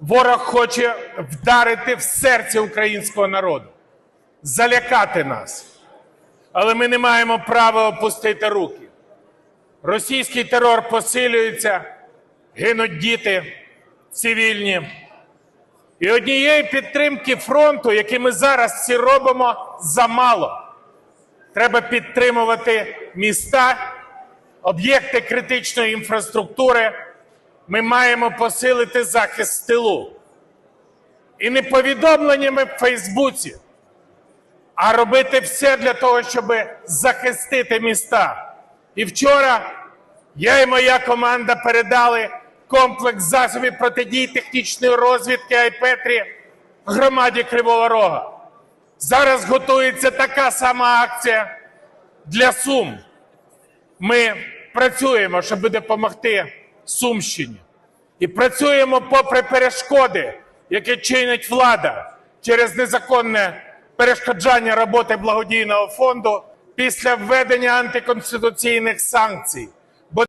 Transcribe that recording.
Ворог хоче вдарити в серце українського народу, залякати нас. Але ми не маємо права опустити руки. Російський терор посилюється, гинуть діти цивільні. І однієї підтримки фронту, які ми зараз всі робимо, замало. Треба підтримувати міста, об'єкти критичної інфраструктури. Ми маємо посилити захист тилу. І не повідомленнями в Фейсбуці, а робити все для того, щоб захистити міста. І вчора я і моя команда передали комплекс засобів протидії технічної розвідки Айпетрі громаді Кривого Рога. Зараз готується така сама акція для Сум. Ми працюємо, щоб допомогти Сумщині. І працюємо попри перешкоди, які чинить влада через незаконне перешкоджання роботи благодійного фонду після введення антиконституційних санкцій.